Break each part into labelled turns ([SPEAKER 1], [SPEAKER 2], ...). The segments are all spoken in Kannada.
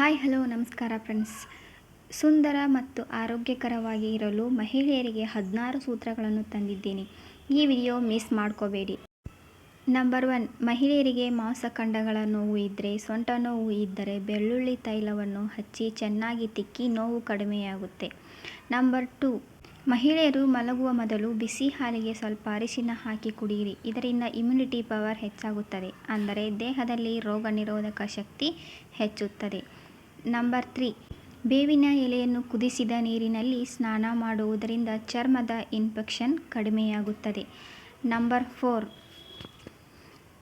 [SPEAKER 1] ಹಾಯ್, ಹಲೋ, ನಮಸ್ಕಾರ ಫ್ರೆಂಡ್ಸ್. ಸುಂದರ ಮತ್ತು ಆರೋಗ್ಯಕರವಾಗಿ ಇರಲು ಮಹಿಳೆಯರಿಗೆ ಹದಿನಾರು ಸೂತ್ರಗಳನ್ನು ತಂದಿದ್ದೀನಿ. ಈ ವಿಡಿಯೋ ಮಿಸ್ ಮಾಡ್ಕೋಬೇಡಿ. ನಂಬರ್ ಒನ್ ಮಹಿಳೆಯರಿಗೆ ಮಾಂಸಖಂಡಗಳ ನೋವು ಇದ್ದರೆ ಸೊಂಟ ನೋವು ಇದ್ದರೆ ಬೆಳ್ಳುಳ್ಳಿ ತೈಲವನ್ನು ಹಚ್ಚಿ ಚೆನ್ನಾಗಿ ತಿಕ್ಕಿ ನೋವು ಕಡಿಮೆಯಾಗುತ್ತೆ. ನಂಬರ್ ಟು ಮಹಿಳೆಯರು ಮಲಗುವ ಮೊದಲು ಬಿಸಿ ಹಾಲಿಗೆ ಸ್ವಲ್ಪ ಅರಿಶಿನ ಹಾಕಿ ಕುಡಿಯಿರಿ. ಇದರಿಂದ ಇಮ್ಯುನಿಟಿ ಪವರ್ ಹೆಚ್ಚಾಗುತ್ತದೆ. ಅಂದರೆ ದೇಹದಲ್ಲಿ ರೋಗ ನಿರೋಧಕ ಶಕ್ತಿ ಹೆಚ್ಚುತ್ತದೆ. ನಂಬರ್ ತ್ರೀ ಬೇವಿನ ಎಲೆಯನ್ನು ಕುದಿಸಿದ ನೀರಿನಲ್ಲಿ ಸ್ನಾನ ಮಾಡುವುದರಿಂದ ಚರ್ಮದ ಇನ್ಫೆಕ್ಷನ್ ಕಡಿಮೆಯಾಗುತ್ತದೆ. ನಂಬರ್ ಫೋರ್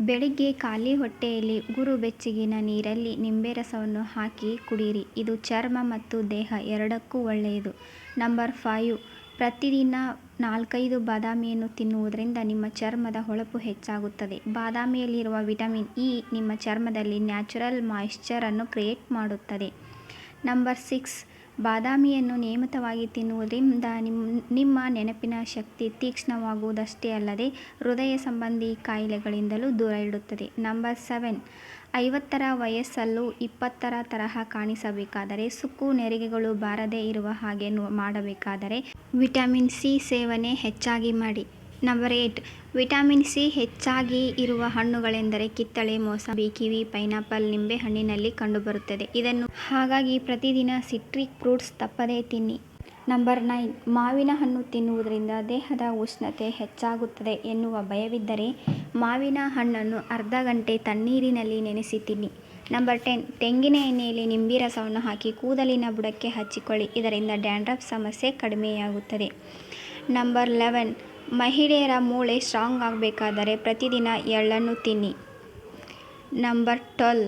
[SPEAKER 1] ಬೆಳಿಗ್ಗೆ ಖಾಲಿ ಹೊಟ್ಟೆಯಲ್ಲಿ ಗುರು ಬೆಚ್ಚಗಿನ ನೀರಲ್ಲಿ ನಿಂಬೆ ರಸವನ್ನು ಹಾಕಿ ಕುಡಿಯಿರಿ ಇದು ಚರ್ಮ ಮತ್ತು ದೇಹ ಎರಡಕ್ಕೂ ಒಳ್ಳೆಯದು. ನಂಬರ್ ಫೈವ್ ಪ್ರತಿದಿನ ನಾಲ್ಕೈದು ಬಾದಾಮಿಯನ್ನು ತಿನ್ನುವುದರಿಂದ ನಿಮ್ಮ ಚರ್ಮದ ಹೊಳಪು ಹೆಚ್ಚಾಗುತ್ತದೆ. ಬಾದಾಮಿಯಲ್ಲಿರುವ ವಿಟಮಿನ್ ಇ ನಿಮ್ಮ ಚರ್ಮದಲ್ಲಿ ನ್ಯಾಚುರಲ್ ಮಾಯಿಶ್ಚರನ್ನು ಕ್ರಿಯೇಟ್ ಮಾಡುತ್ತದೆ. ನಂಬರ್ ಸಿಕ್ಸ್, ಬಾದಾಮಿಯನ್ನು ನಿಯಮಿತವಾಗಿ ತಿನ್ನುವುದರಿಂದ ನಿಮ್ಮ ನಿಮ್ಮ ನೆನಪಿನ ಶಕ್ತಿ ತೀಕ್ಷ್ಣವಾಗುವುದಷ್ಟೇ ಅಲ್ಲದೆ ಹೃದಯ ಸಂಬಂಧಿ ಕಾಯಿಲೆಗಳಿಂದಲೂ ದೂರ ಇಡುತ್ತದೆ. ನಂಬರ್ ಸೆವೆನ್ ಐವತ್ತರ ವಯಸ್ಸಲ್ಲೂ ಇಪ್ಪತ್ತರ ತರಹ ಕಾಣಿಸಬೇಕಾದರೆ ಸುಕ್ಕು ನೆರಿಗೆಗಳು ಬಾರದೇ ಇರುವ ಹಾಗೆ ಮಾಡಬೇಕಾದರೆ ವಿಟಮಿನ್ ಸಿ ಸೇವನೆ ಹೆಚ್ಚಾಗಿ ಮಾಡಿ. ನಂಬರ್ ಏಟ್ ವಿಟಮಿನ್ ಸಿ ಹೆಚ್ಚಾಗಿ ಇರುವ ಹಣ್ಣುಗಳೆಂದರೆ ಕಿತ್ತಳೆ ಮೋಸಂಬಿ ಕಿವಿ, ಪೈನಾಪಲ್ ನಿಂಬೆ ಹಣ್ಣಿನಲ್ಲಿ ಕಂಡುಬರುತ್ತದೆ. ಇದನ್ನು ಹಾಗಾಗಿ ಪ್ರತಿದಿನ ಸಿಟ್ರಿಕ್ ಫ್ರೂಟ್ಸ್ ತಪ್ಪದೇ ತಿನ್ನಿ. ನಂಬರ್ ನೈನ್ ಮಾವಿನ ಹಣ್ಣು ತಿನ್ನುವುದರಿಂದ ದೇಹದ ಉಷ್ಣತೆ ಹೆಚ್ಚಾಗುತ್ತದೆ ಎನ್ನುವ ಭಯವಿದ್ದರೆ ಮಾವಿನ ಹಣ್ಣನ್ನು ಅರ್ಧ ಗಂಟೆ ತಣ್ಣೀರಿನಲ್ಲಿ ನೆನೆಸಿ ತಿನ್ನಿ. ನಂಬರ್ ಟೆನ್ ತೆಂಗಿನ ಎಣ್ಣೆಯಲ್ಲಿ ನಿಂಬೆ ರಸವನ್ನು ಹಾಕಿ ಕೂದಲಿನ ಬುಡಕ್ಕೆ ಹಚ್ಚಿಕೊಳ್ಳಿ. ಇದರಿಂದ ಡ್ಯಾಂಡ್ರಫ್ ಸಮಸ್ಯೆ ಕಡಿಮೆಯಾಗುತ್ತದೆ. ನಂಬರ್ ಲೆವೆನ್ ಮಹಿಳೆಯರ ಮೂಳೆ ಸ್ಟ್ರಾಂಗ್ ಆಗಬೇಕಾದರೆ ಪ್ರತಿದಿನ ಎಳ್ಳನ್ನು ತಿನ್ನಿ. ನಂಬರ್ ಟ್ವೆಲ್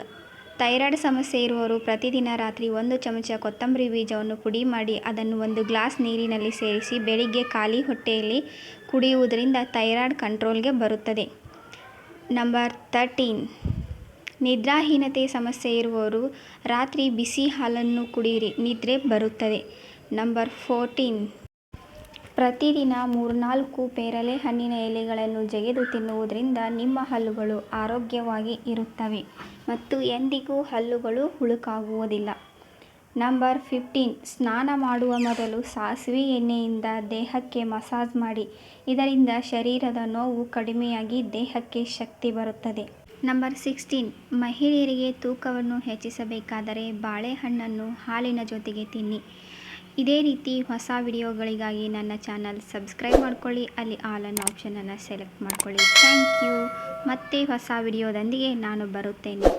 [SPEAKER 1] ಥೈರಾಯ್ಡ್ ಸಮಸ್ಯೆ ಇರುವವರು ಪ್ರತಿದಿನ ರಾತ್ರಿ ಒಂದು ಚಮಚ ಕೊತ್ತಂಬರಿ ಬೀಜವನ್ನು ಪುಡಿ ಮಾಡಿ ಅದನ್ನು ಒಂದು ಗ್ಲಾಸ್ ನೀರಿನಲ್ಲಿ ಸೇರಿಸಿ ಬೆಳಿಗ್ಗೆ ಖಾಲಿ ಹೊಟ್ಟೆಯಲ್ಲಿ ಕುಡಿಯುವುದರಿಂದ ಥೈರಾಯ್ಡ್ ಕಂಟ್ರೋಲ್ಗೆ ಬರುತ್ತದೆ. ನಂಬರ್ ತರ್ಟೀನ್ ನಿದ್ರಾಹೀನತೆ ಸಮಸ್ಯೆ ಇರುವವರು ರಾತ್ರಿ ಬಿಸಿ ಹಾಲನ್ನು ಕುಡಿಯಿರಿ, ನಿದ್ರೆ ಬರುತ್ತದೆ. Number fourteen. ಪ್ರತಿದಿನ ಮೂರ್ನಾಲ್ಕು ಪೇರಲೆ ಹಣ್ಣಿನ ಎಲೆಗಳನ್ನು ಜಗೆದು ತಿನ್ನುವುದರಿಂದ ನಿಮ್ಮ ಹಲ್ಲುಗಳು ಆರೋಗ್ಯವಾಗಿ ಇರುತ್ತವೆ ಮತ್ತು ಎಂದಿಗೂ ಹಲ್ಲುಗಳು ಹುಳುಕಾಗುವುದಿಲ್ಲ. ನಂಬರ್ ಫಿಫ್ಟೀನ್, ಸ್ನಾನ ಮಾಡುವ ಮೊದಲು ಸಾಸಿವೆ ಎಣ್ಣೆಯಿಂದ ದೇಹಕ್ಕೆ ಮಸಾಜ್ ಮಾಡಿ, ಇದರಿಂದ ಶರೀರದ ನೋವು ಕಡಿಮೆಯಾಗಿ ದೇಹಕ್ಕೆ ಶಕ್ತಿ ಬರುತ್ತದೆ. ನಂಬರ್ ಸಿಕ್ಸ್ಟೀನ್, ಮಹಿಳೆಯರಿಗೆ ತೂಕವನ್ನು ಹೆಚ್ಚಿಸಬೇಕಾದರೆ ಬಾಳೆಹಣ್ಣನ್ನು ಹಾಲಿನ ಜೊತೆಗೆ ತಿನ್ನಿ. ಇದೇ ರೀತಿ ಹೊಸ ವಿಡಿಯೋಗಳಿಗಾಗಿ ನನ್ನ ಚಾನಲ್ ಸಬ್ಸ್ಕ್ರೈಬ್ ಮಾಡ್ಕೊಳ್ಳಿ, ಅಲ್ಲಿ ಆಲ್ ಅನ್ನೋ ಆಪ್ಷನನ್ನು ಸೆಲೆಕ್ಟ್ ಮಾಡ್ಕೊಳ್ಳಿ. ಥ್ಯಾಂಕ್ ಯು ಮತ್ತೆ ಹೊಸ ವಿಡಿಯೋದೊಂದಿಗೆ ನಾನು ಬರುತ್ತೇನೆ.